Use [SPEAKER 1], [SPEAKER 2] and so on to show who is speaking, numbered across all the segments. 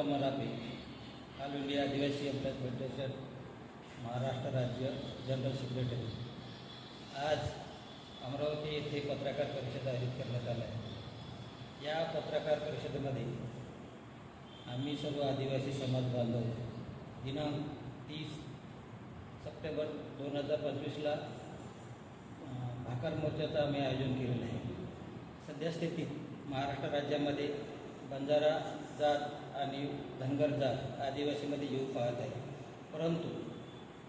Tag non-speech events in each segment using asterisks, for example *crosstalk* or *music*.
[SPEAKER 1] Shantaram Marathe all India Adivasi employees federation Maharashtra राज्य general secretary आज अमरावती येथे पत्रकार परिषद आयोजित करण्यात आलं आहे. या पत्रकार परिषदेमध्ये आम्ही सर्व आदिवासी समाज बांधव दिनांक तीस सप्टेंबर दोन हजार पंचवीसला भाकर मोर्चाचं आम्ही आयोजन केलेलं आहे. सध्या स्थितीत महाराष्ट्र राज्यामध्ये बंजारा जात आणि धनगर जात आदिवासीमध्ये येऊ पाहत आहे. परंतु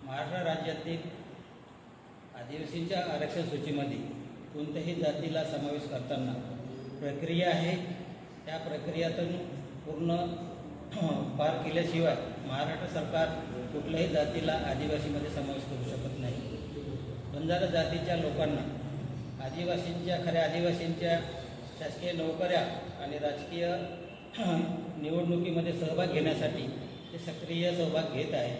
[SPEAKER 1] महाराष्ट्र राज्यातील आदिवासींच्या आरक्षण सूचीमध्ये कोणत्याही जातीला समावेश करताना प्रक्रिया आहे. त्या प्रक्रियातून पूर्ण *clears throat* पार केल्याशिवाय महाराष्ट्र सरकार कुठल्याही जातीला आदिवासीमध्ये समावेश करू शकत नाही. बंजारा जातीच्या लोकांना आदिवासींच्या खऱ्या आदिवासींच्या शासकीय नोकऱ्या आणि राजकीय निवडणुकीमध्ये सहभाग घेण्यासाठी ते सक्रिय सहभाग घेत आहेत.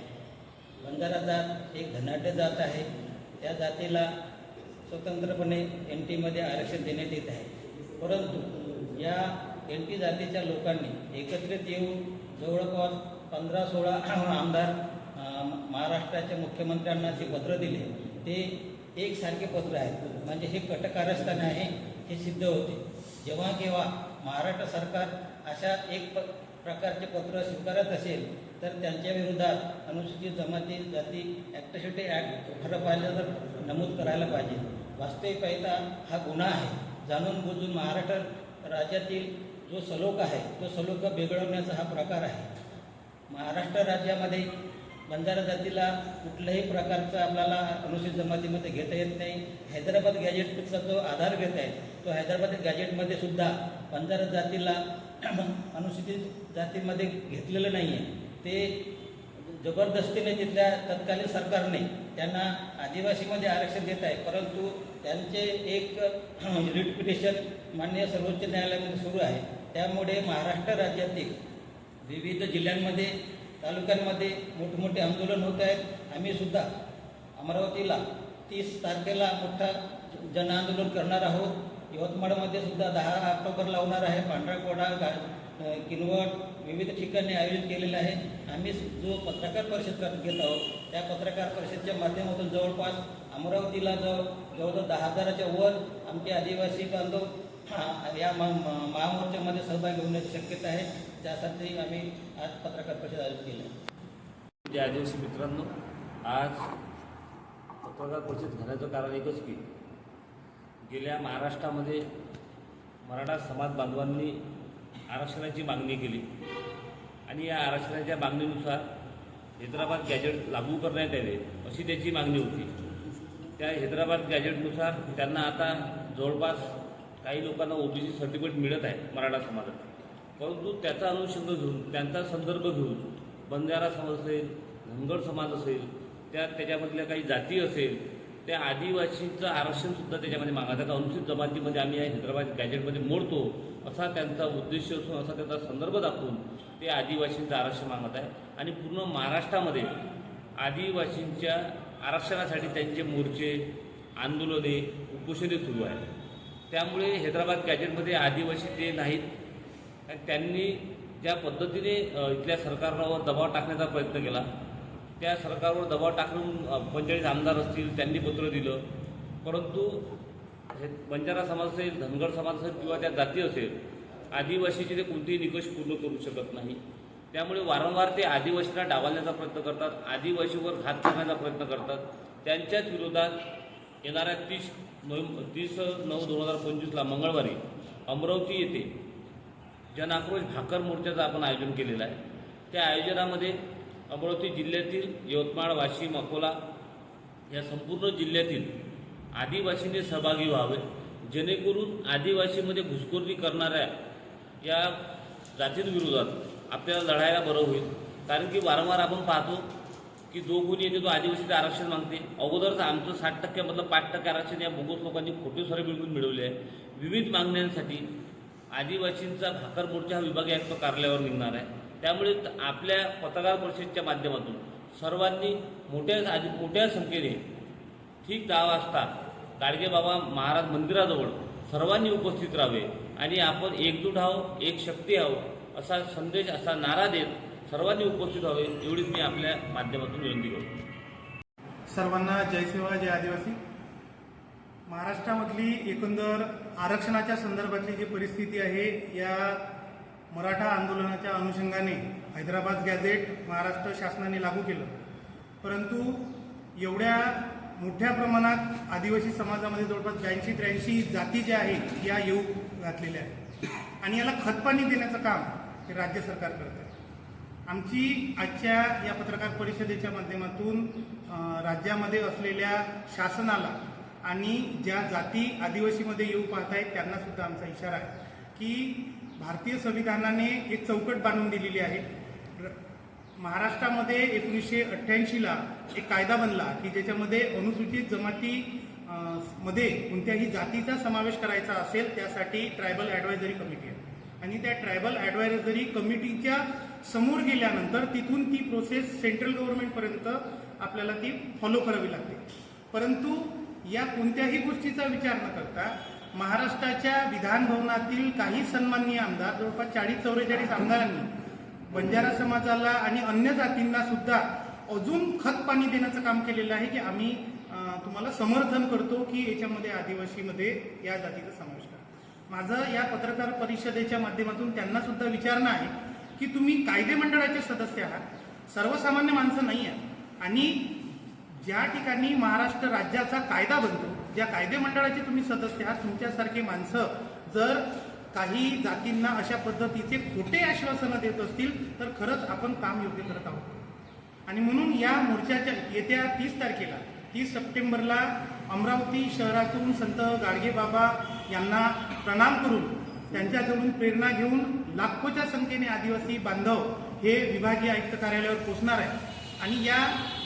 [SPEAKER 1] बंजारा जात एक धनाढ्य जात आहे. त्या जातीला स्वतंत्रपणे एन टीमध्ये आरक्षण देण्यात येत आहे. परंतु या एन टी जातीच्या लोकांनी एकत्रित येऊन जवळपास पंधरा सोळा आमदार महाराष्ट्राच्या मुख्यमंत्र्यांना जे पत्र दिले ते एकसारखे पत्र आहेत. म्हणजे हे कटकारस्थान आहे हे सिद्ध होते. जेव्हा केव्हा महाराष्ट्र सरकार अशा एक प प्रकारचे पत्र स्वीकारत असेल तर त्यांच्या विरोधात अनुसूचित जमाती जाती ॲक्टिव्हिटी ॲक्ट खरं पाहिलं तर नमूद करायला पाहिजे. वास्तविक पाहिता हा गुन्हा आहे. जाणून बुजून महाराष्ट्र राज्यातील जो सलोख आहे तो सलोख बिघडवण्याचा हा प्रकार आहे. महाराष्ट्र राज्यामध्ये बंजारा जातीला कुठल्याही प्रकारचा आपल्याला अनुसूचित जमातीमध्ये घेता येत नाही. हैदराबाद गॅजेटचा जो आधार घेत आहे तो हैदराबाद गॅजेटमध्ये सुद्धा बंजारा जातीला *clears throat* अनुसूचित जातीमध्ये घेतलेलं नाही आहे ते जबरदस्तीने तिथल्या तत्कालीन सरकारने त्यांना आदिवासीमध्ये आरक्षण देत आहे. परंतु त्यांचे एक *clears throat* रिट पिटिशन माननीय सर्वोच्च न्यायालयामध्ये सुरू आहे. त्यामुळे महाराष्ट्र राज्यातील विविध जिल्ह्यांमध्ये तालुक्यांमध्ये मोठमोठे आंदोलन होत आहेत. आम्ही सुद्धा अमरावतीला तीस तारखेला मोठा जनआंदोलन करणार आहोत. यवतमाळमध्ये सुद्धा दहा ऑक्टोबर लावणार आहे. पांढराकोडा गा किनवट विविध ठिकाणी आयोजित केलेलं आहे. आम्ही जो पत्रकार परिषद कर घेत आहोत त्या पत्रकार परिषदच्या माध्यमातून जवळपास अमरावतीला जवळ जवळजवळ दहा हजाराच्या वर आमचे आदिवासी बांधव या मा- महामोर्चामध्ये सहभागी होण्याची शक्यता आहे. त्यासाठी आम्ही आज पत्रकार परिषद आयोजित केली आहे.
[SPEAKER 2] आदिवासी मित्रांनो आज पत्रकार परिषद घेण्याचं कारण एकच की गेल्या महाराष्ट्रामध्ये मराठा समाज बांधवांनी आरक्षणाची मागणी केली. आणि या आरक्षणाच्या मागणीनुसार हैदराबाद गॅजेट लागू करण्यात यावे अशी त्याची मागणी होती. त्या हैदराबाद गॅजेटनुसार त्यांना आता जवळपास काही लोकांना ओबीसी सर्टिफिकेट मिळत आहे मराठा समाजात. परंतु त्याचा अनुषंग घेऊन त्यांचा संदर्भ घेऊन बंजारा समाज असेल धनगर समाज असेल त्या त्याच्यामधल्या काही जाती असेल त्या आदिवासींचं आरक्षणसुद्धा त्याच्यामध्ये मागतात का अनुसूचित जमातीमध्ये आम्ही या हैदराबाद गॅजेटमध्ये मोडतो. असा त्यांचा उद्देश असून असा त्यांचा संदर्भ दाखवून ते आदिवासींचं आरक्षण मागत आहे. आणि पूर्ण महाराष्ट्रामध्ये आदिवासींच्या आरक्षणासाठी त्यांचे मोर्चे आंदोलने उपोषणे सुरू आहेत. त्यामुळे हैदराबाद गॅजेटमध्ये आदिवासी ते नाहीत आणि त्यांनी ज्या पद्धतीने इथल्या सरकारवर दबाव टाकण्याचा प्रयत्न केला त्या सरकारवर दबाव टाकून अ, पंचेचाळीस आमदार असतील त्यांनी पत्र दिलं. परंतु हे बंजारा समाज असेल धनगर समाज असेल किंवा त्या जाती असेल आदिवासीचे ते कोणतेही निकष पूर्ण करू शकत नाही. त्यामुळे वारंवार ते आदिवासीला डावलण्याचा प्रयत्न करतात आदिवासीवर घात करण्याचा प्रयत्न करतात. त्यांच्याच विरोधात येणाऱ्या तीस नोव्हेंबर तीस नऊ दोन हजार पंचवीसला मंगळवारी अमरावती येथे जनआक्रोश भाकर मोर्चाचं आपण आयोजन केलेलं आहे. त्या आयोजनामध्ये अमरावती जिल्ह्यातील यवतमाळ वाशिम अकोला या संपूर्ण जिल्ह्यातील आदिवासींनी सहभागी व्हावे. जेणेकरून आदिवासीमध्ये घुसखोरी करणाऱ्या या जातींविरोधात आपल्याला लढायला बरं होईल. कारण की वारंवार आपण पाहतो की जो कोणी येते तो आदिवासीचं आरक्षण मागते. अगोदरच आमचं साठ टक्क्यामधलं पाच टक्के आरक्षण या बोगस लोकांनी खोटे सरे मिळवून मिळवले आहे. विविध मागण्यांसाठी आदिवासींचा भाकर मोर्चा हा विभागीय आयुक्त कार्यालयावर निघणार आहे. त्यामुळे आपल्या पत्रकार परिषदेच्या माध्यमातून सर्वांनी मोठ्या आधी मोठ्या संख्येने ठीक दहा वाजता गाडगेबाबा महाराज मंदिराजवळ सर्वांनी उपस्थित राहावे आणि आपण एकजूट आहो एक शक्ती आहो असा संदेश असा नारा देत सर्वांनी उपस्थित व्हावे एवढीच मी आपल्या माध्यमातून विनंती करतो.
[SPEAKER 3] सर्वांना जय सेवा जय आदिवासी. महाराष्ट्रामधली एकंदर आरक्षणाच्या संदर्भातली जी परिस्थिती आहे या मराठा आंदोलनाच्या अनुषंगाने हैदराबाद गॅझेट महाराष्ट्र शासनाने लागू केलं. परंतु एवढ्या मोठ्या प्रमाणात आदिवासी समाजामध्ये जवळपास ब्याऐंशी त्र्याऐंशी जाती ज्या आहेत या येऊ घातलेल्या आहेत. आणि याला खतपाणी देण्याचं काम हे राज्य सरकार करत आहे. आमची आजच्या या पत्रकार परिषदेच्या माध्यमातून राज्यामध्ये असलेल्या शासनाला आणि ज्या जाती आदिवासीमध्ये येऊ पाहत आहेत त्यांना सुद्धा आमचा इशारा आहे की भारतीय संविधानाने एक चौकट बांधून दिलेली आहे. र- महाराष्ट्रामध्ये एकोणीसशे अठ्ठ्याऐंशीला एक कायदा बनला की ज्याच्यामध्ये अनुसूचित जमाती मध्ये कोणत्याही जातीचा समावेश करायचा असेल त्यासाठी ट्रायबल ॲडवायझरी कमिटी आहे. आणि त्या ट्रायबल ॲडवायझरी कमिटीच्या समोर गेल्यानंतर तिथून ती प्रोसेस सेंट्रल गव्हर्नमेंटपर्यंत आपल्याला ती फॉलो करावी लागते. परंतु या कोणत्याही गोष्टीचा विचार न करता महाराष्ट्राच्या विधान भवनातील काही सन्माननीय आमदार जवळपास चाळीस चौवेचाळीस आमदारांनी बंजारा समाजाला आणि अन्य जातींना सुद्धा अजून खत पाणी देण्याचं काम केलेलं आहे की आम्ही तुम्हाला समर्थन करतो की याच्यामध्ये आदिवासीमध्ये या जातीचा समावेश करा. माझं या पत्रकार परिषदेच्या माध्यमातून त्यांना सुद्धा विचारणं आहे की तुम्ही कायदे मंडळाचे सदस्य आहात सर्वसामान्य माणसं नाही आहात आणि ज्या ठिकाणी महाराष्ट्र राज्याचा कायदा बनतो ज्या कायदे मंडळाचे तुम्ही सदस्य आहात तुमच्यासारखे माणसं जर काही जातींना अशा पद्धतीचे खोटे आश्वासनं देत असतील तर खरंच आपण काम योग्य करत आहोत. आणि म्हणून या मोर्चाच्या येत्या तीस तारखेला तीस सप्टेंबरला अमरावती शहरातून संत गाडगे बाबा यांना प्रणाम करून त्यांच्याकडून प्रेरणा घेऊन लाखोच्या संख्येने आदिवासी बांधव हे विभागीय आयुक्त कार्यालयावर पोहोचणार आहे आणि या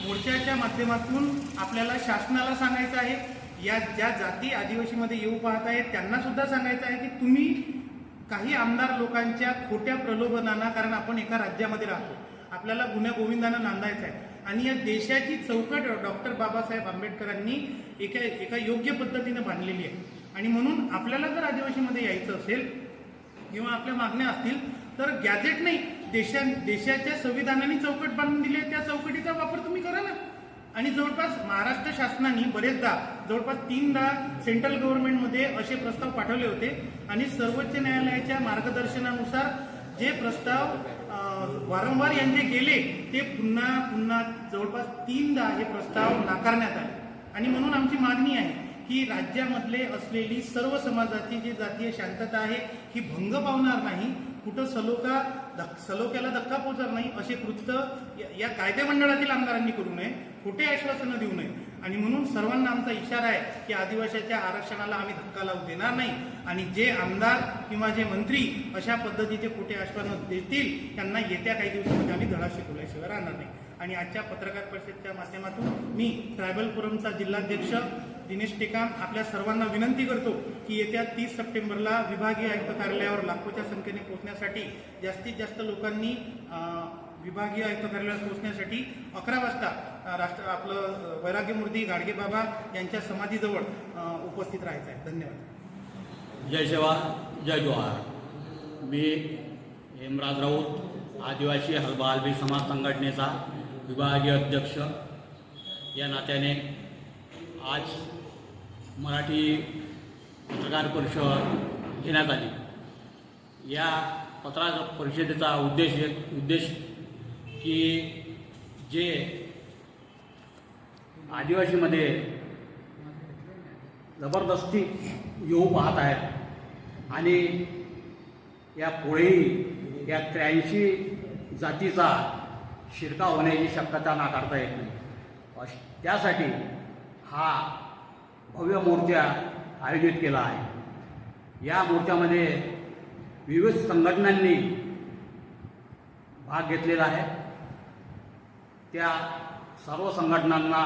[SPEAKER 3] मोर्चाच्या माध्यमातून आपल्याला शासनाला सांगायचं आहे या ज्या जाती आदिवासीमध्ये येऊ पाहत आहेत त्यांना सुद्धा सांगायचं आहे की तुम्ही काही आमदार लोकांच्या खोट्या प्रलोभनांना कारण आपण एका राज्यामध्ये राहतो आपल्याला गुन्ह्या गोविंदानं नांदायचं आहे. आणि या देशाची चौकट डॉक्टर बाबासाहेब आंबेडकरांनी एका एका योग्य पद्धतीनं बांधलेली आहे. आणि म्हणून आपल्याला जर आदिवासीमध्ये यायचं असेल किंवा आपल्या मागण्या असतील तर गॅझेट नाही. देशा देशाच्या संविधानाने चौकट बांधून दिली आहे त्या चौकटीचा वापर तुम्ही करा ना. आणि जवळपास महाराष्ट्र शासनाने बरेचदा जवळपास तीनदा सेंट्रल गव्हर्नमेंटमध्ये असे प्रस्ताव पाठवले होते. आणि सर्वोच्च न्यायालयाच्या मार्गदर्शनानुसार जे प्रस्ताव वारंवार यांचे गेले ते पुन्हा पुन्हा जवळपास तीनदा हे प्रस्ताव नाकारण्यात आले. आणि म्हणून आमची मागणी आहे की राज्यामधले असलेली सर्व समाजाची जी जातीय शांतता आहे ही भंग पावणार नाही. कुठं सलोका धक सलोक्याला धक्का पोहोचत नाही असे कृत्य या- कायदे मंडळातील आमदारांनी करू नये खोटे आश्वासनं देऊ नये. आणि म्हणून सर्वांना आमचा इशारा आहे की आदिवासीच्या आरक्षणाला आम्ही धक्का लावू देणार नाही. आणि जे आमदार किंवा जे मंत्री अशा पद्धतीचे खोटे आश्वासनं देतील त्यांना येत्या काही दिवसामध्ये आम्ही धडा शिकवल्याशिवाय राहणार नाही. आणि आजच्या पत्रकार परिषदेच्या माध्यमातून मी ट्रायबल फोरमचा जिल्हाध्यक्ष दिनेश टेकाम आपल्या सर्वांना विनंती करतो की येत्या तीस सप्टेंबरला विभागीय आयुक्त कार्यालयावर लाखोच्या संख्येने पोहोचण्यासाठी जास्तीत जास्त लोकांनी विभागीय आयुक्त कार्यालयावर पोहोचण्यासाठी अकरा वाजता राष्ट्र आपलं वैराग्यमूर्ती गाडगेबाबा यांच्या समाधीजवळ उपस्थित राहायचं आहे. धन्यवाद.
[SPEAKER 4] जय सेवा जय जोहार. मी हेमराज राऊत आदिवासी हलबा हलबी समाज संघटनेचा विभागीय अध्यक्ष. या नात्याने आज मराठी पत्रकार परिषद घेण्यात आली. या पत्रकार परिषदेचा उद्देश उद्देश की जे आदिवासीमध्ये जबरदस्ती येऊ पाहत आहेत आणि या पोळी या त्र्याऐंशी जातीचा शिरकाव होण्याची शक्यता नाकारता येत नाही. अश- त्यासाठी हा भव्य मोर्चा आयोजित केला आहे. या मोर्चामध्ये विविध संघटनांनी भाग घेतलेला आहे. त्या सर्व संघटनांना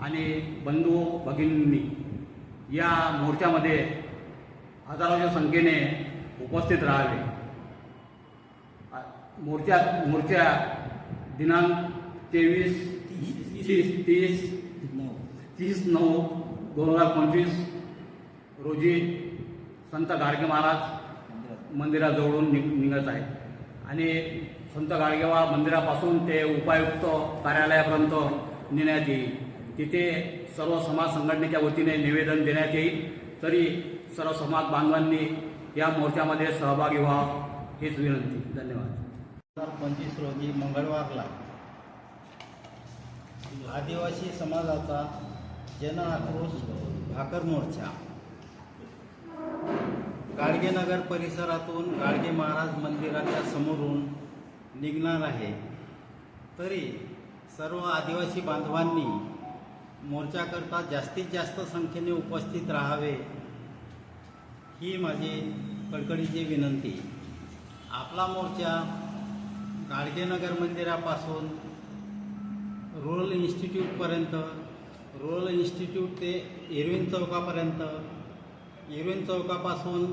[SPEAKER 4] आणि बंधू भगिनींनी या मोर्चामध्ये हजारोच्या संख्येने उपस्थित राहावे. मोर्चा मोर्चा दिनांक तेवीस तीस तीस तीस नऊ दोन हजार पंचवीस रोजी संत गाडगे महाराज मंदिराजवळून निघ निघत आहे आणि संत गाडगेवा मंदिरापासून ते उपायुक्त कार्यालयापर्यंत नेण्यात येईल. तिथे सर्व समाज संघटनेच्या वतीने निवेदन देण्यात येईल. तरी सर्व समाज बांधवांनी या मोर्चामध्ये सहभागी व्हावा हीच विनंती. धन्यवाद.
[SPEAKER 5] दोन हजार पंचवीस रोजी मंगळवारला आदिवासी समाजाचा जन आक्रोश भाकर मोर्चा. गाडगेनगर परिसरातून गाडगे महाराज मंदिराच्या समोरून निघणार आहे. तरी सर्व आदिवासी बांधवांनी मोर्चाकरता जास्तीत जास्त संख्येने उपस्थित राहावे ही माझी कडकडीची विनंती. आपला मोर्चा गाडगेनगर मंदिरापासून रुरल इन्स्टिट्यूटपर्यंत रुरल इन्स्टिट्यूट ते इरविन चौकापर्यंत. इरविन चौकापासून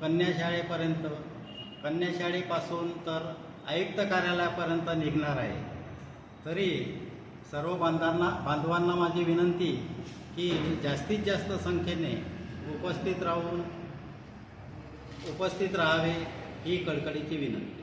[SPEAKER 5] कन्याशाळेपर्यंत कन्याशाळेपासून तर आयुक्त कार्यालयापर्यंत निघणार आहे. तरी सर्व बांधवांना बांधवांना माझी विनंती की जास्तीत जास्त संख्येने उपस्थित राहून उपस्थित राहावे ही कळकळीची विनंती.